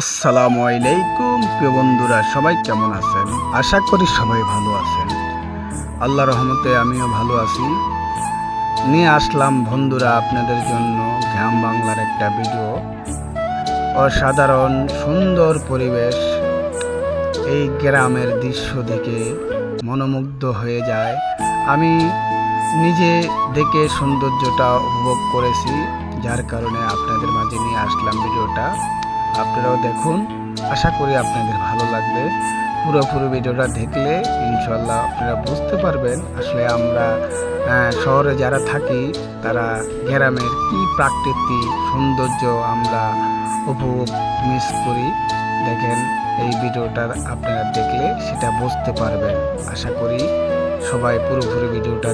আসসালামু আলাইকুম, প্রিয় বন্ধুরা, সবাই কেমন আছেন? আশা করি সবাই ভালো আছেন। আল্লাহ রহমতে আমিও ভালো আছি। নিয়ে আসলাম বন্ধুরা আপনাদের জন্য গ্রাম বাংলার একটা ভিডিও। অসাধারণ, সুন্দর পরিবেশ। এই গ্রামের দৃশ্য দেখে মনোমুগ্ধ হয়ে যায়। আমি নিজে দেখে সৌন্দর্যটা উপভোগ করেছি, যার কারণে আপনাদের মাঝে নিয়ে আসলাম ভিডিওটা। আপনারাও দেখুন। আশা করি আপনাদের ভালো লাগবে। পুরোপুরি ভিডিওটা দেখলে ইনশাল্লাহ আপনারা বুঝতে পারবেন আসলে আমরা শহরে যারা থাকি, তারা গ্রামের কি প্রাকৃতিক সৌন্দর্য আমরা উপভোগ মিস করি। দেখেন, এই ভিডিওটা আপনারা দেখলে সেটা বুঝতে পারবেন। আশা করি সবাই পুরোপুরি ভিডিওটা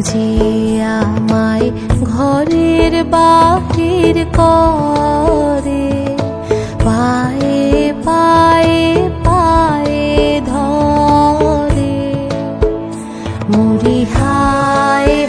বুঝি আমায় ঘরের বাহির করে। পায়ে পায়ে পায়ে ধরে। মুড়ি